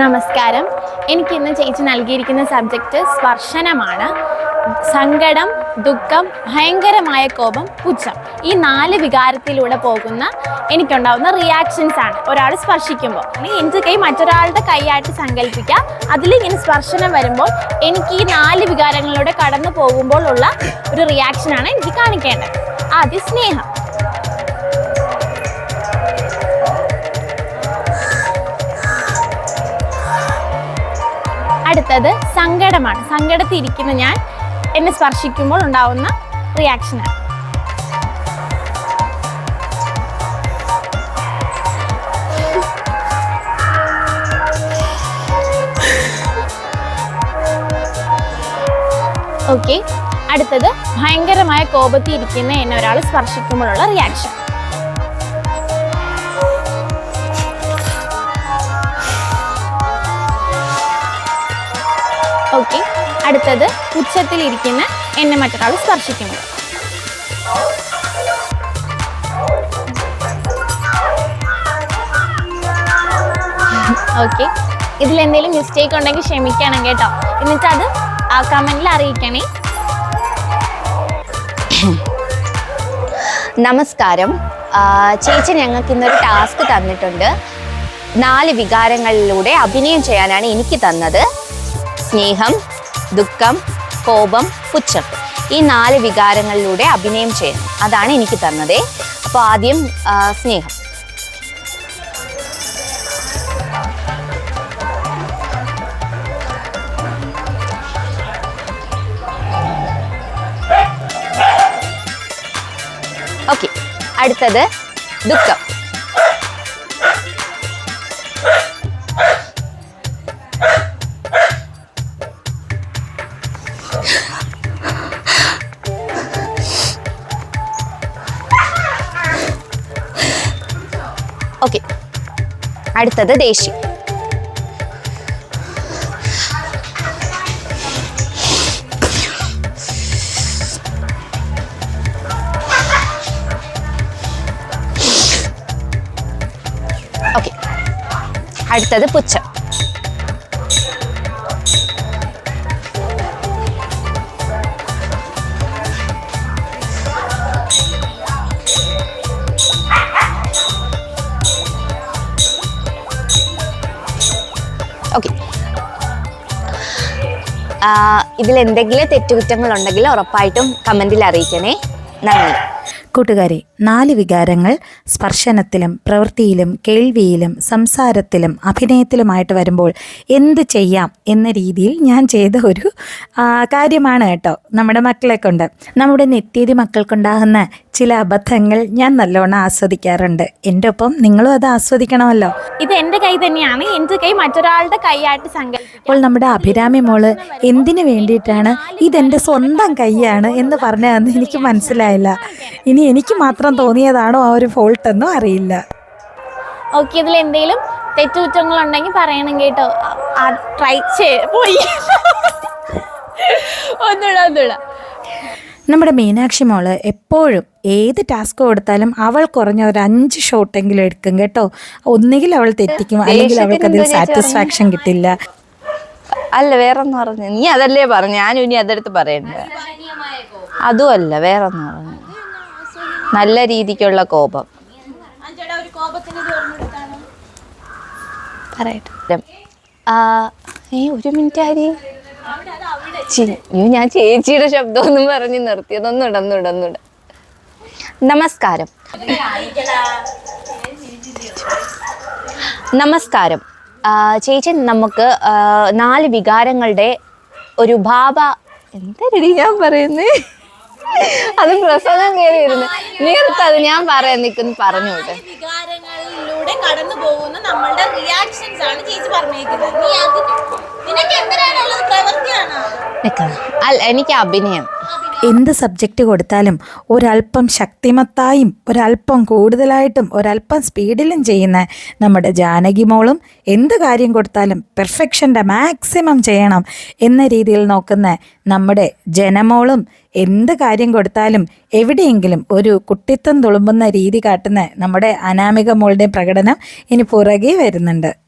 നമസ്കാരം. എനിക്കിന്ന് ചേച്ചി നൽകിയിരിക്കുന്ന സബ്ജക്റ്റ് സ്പർശനമാണ്. സങ്കടം ദുഃഖം ഭയങ്കരമായ കോപം പുച്ഛം. ഈ നാല് വികാരത്തിലൂടെ പോകുന്ന എനിക്കുണ്ടാവുന്ന റിയാക്ഷൻസ് ആണ്. ഒരാൾ സ്പർശിക്കുമ്പോൾ എന്റെ കൈ മറ്റൊരാളുടെ കൈയായിട്ട് സങ്കല്പിക്കുക അതിലിങ്ങനെ സ്പർശനം വരുമ്പോൾ എനിക്ക് ഈ നാല് വികാരങ്ങളിലൂടെ കടന്നു പോകുമ്പോൾ ഉള്ള ഒരു റിയാക്ഷനാണ് എനിക്ക് കാണിക്കേണ്ടത്. ആദ്യം സ്നേഹം. അടുത്തത് സങ്കടമാണ്. സങ്കടത്തിൽ ഇരിക്കുന്ന ഞാൻ എന്നെ സ്പർശിക്കുമ്പോൾ ഉണ്ടാവുന്ന റിയാക്ഷനാണ് ഓക്കെ അടുത്തത് ഭയങ്കരമായ കോപത്തിരിക്കുന്ന എന്നെ ഒരാൾ സ്പർശിക്കുമ്പോഴുള്ള റിയാക്ഷൻ അടുത്തത് ഉച്ചത്തിൽ ഇരിക്കുന്ന എന്നെ മറ്റൊരാൾ സ്പർശിക്കുന്നത്. ഓക്കെ ഇതിൽ എന്തെങ്കിലും മിസ്റ്റേക്ക് ഉണ്ടെങ്കിൽ ക്ഷമിക്കണം കേട്ടോ. എന്നിട്ട് അത് കമന്റിൽ അറിയിക്കണേ. നമസ്കാരം. ചേച്ചി ഞങ്ങൾക്ക് ഇന്നൊരു ടാസ്ക് തന്നിട്ടുണ്ട്. നാല് വികാരങ്ങളിലൂടെ അഭിനയം ചെയ്യാനാണ് എനിക്ക് തന്നത്. സ്നേഹം. ദുഃഖം കോപം പുച്ഛം. ഈ നാല് വികാരങ്ങളിലൂടെ അഭിനയം ചെയ്യണം അതാണ് എനിക്ക് തന്നത്. അപ്പോൾ ആദ്യം സ്നേഹം. ഓക്കെ. അടുത്തത് ദുഃഖം. ഓക്കെ അടുത്തത് ദേഷ്യം ഓക്കെ അടുത്തത് പുച്ഛം. ഓക്കെ ഇതിൽ എന്തെങ്കിലും തെറ്റുകുറ്റങ്ങൾ ഉണ്ടെങ്കിൽ ഉറപ്പായിട്ടും കമന്റിൽ അറിയിക്കണേ. നന്ദി. കൂട്ടുകാരെ നാല് വികാരങ്ങൾ സ്പർശനത്തിലും പ്രവൃത്തിയിലും കേൾവിയിലും സംസാരത്തിലും അഭിനയത്തിലുമായിട്ട് വരുമ്പോൾ എന്ത് ചെയ്യാം എന്ന രീതിയിൽ ഞാൻ ചെയ്ത ഒരു കാര്യമാണ് കേട്ടോ നമ്മുടെ മക്കളെ കൊണ്ട് നമ്മുടെ നിത്യതി മക്കൾക്കുണ്ടാകുന്ന ചില അബദ്ധങ്ങൾ ഞാൻ നല്ലോണം ആസ്വദിക്കാറുണ്ട്. എന്റെ ഒപ്പം നിങ്ങളും അത് ആസ്വദിക്കണമല്ലോ. ഇത് എന്റെ കൈ തന്നെയാണ്. എന്റെ കൈ മറ്റൊരാളുടെ കൈയായിട്ട് സങ്കല്പിക്കുക അപ്പോൾ നമ്മുടെ അഭിരാമി മോൾ എന്തിനു വേണ്ടിയിട്ടാണ് ഇതെന്റെ സ്വന്തം കൈയാണ് എന്ന് പറഞ്ഞതെന്ന് എനിക്ക് മനസ്സിലായില്ല. ഇനി എനിക്ക് മാത്രം തോന്നിയതാണോ ആ ഒരു ഫോൾട്ട് എന്നും അറിയില്ല. ഓക്കെ ഇതിൽ എന്തെങ്കിലും തെറ്റുകുറ്റങ്ങളുണ്ടെങ്കിൽ പറയണം കേട്ടോ. ട്രൈ ചെയ്ത് പോയി. ഒന്നുകൂടെ ഒന്നുകൂടെ. നമ്മുടെ മീനാക്ഷി മോൾ എപ്പോഴും ഏത് ടാസ്ക് കൊടുത്താലും അവൾ കുറഞ്ഞ ഒരു അഞ്ച് ഷോട്ടെങ്കിലും എടുക്കും കേട്ടോ. ഒന്നുകിൽ അവൾ തെറ്റിക്കും അല്ലെങ്കിൽ അവൾക്ക് അതിൽ സാറ്റിസ്ഫാക്ഷൻ കിട്ടില്ല. അല്ല വേറൊന്നും പറഞ്ഞു നീ അതല്ലേ പറഞ്ഞു? ഞാൻ ഇനി അതെടുത്ത് പറയണ്ട. അതും അല്ല വേറൊന്നും പറഞ്ഞു നല്ല രീതിക്കുള്ള കോപം. പറയട്ടെ. ഏ ഒരു മിനിറ്റ് ആരി? ചി- അയ്യോ, ഞാൻ ചേച്ചിയുടെ ശബ്ദമൊന്നും പറഞ്ഞ് നിർത്തിയതൊന്നും ഒന്നുകൂടെ ഒന്നുകൂടെ ഒന്നുകൂടെ നമസ്കാരം. നമസ്കാരം. ചേച്ചി നമുക്ക് നാല് വികാരങ്ങളുടെ ഒരു ഭാവ എന്തരടി ഞാൻ പറയുന്നേ? അത് പ്രസംഗം കയറിയിരുന്നു നിർത്തത് ഞാൻ പറയാൻ നിൽക്കുന്നു പറഞ്ഞോട്ടെ വികാരങ്ങളിലൂടെ കടന്നു പോകുന്ന നമ്മളുടെ റിയാക്ഷൻസ് ആണ് ചേച്ചി പറഞ്ഞേക്കുന്നത്. നീ അതിന് നിനക്ക് എന്തിനാണുള്ളത് നിൽക്കണം അല്ല എനിക്ക് അഭിനയം. എന്ത് സബ്ജക്റ്റ് കൊടുത്താലും ഒരല്പം ശക്തിമത്തായും ഒരല്പം കൂടുതലായിട്ടും ഒരല്പം സ്പീഡിലും ചെയ്യുന്ന നമ്മുടെ ജാനകി മോളും എന്ത് കാര്യം കൊടുത്താലും പെർഫെക്ഷന്റെ മാക്സിമം ചെയ്യണം എന്ന രീതിയിൽ നോക്കുന്ന നമ്മുടെ ജനമോളും എന്ത് കാര്യം കൊടുത്താലും എവിടെയെങ്കിലും ഒരു കുട്ടിത്തം തുളുമ്പുന്ന രീതി കാട്ടുന്ന നമ്മുടെ അനാമിക മോളുടെ പ്രകടനം ഇനി പുറകെ വരുന്നുണ്ട്.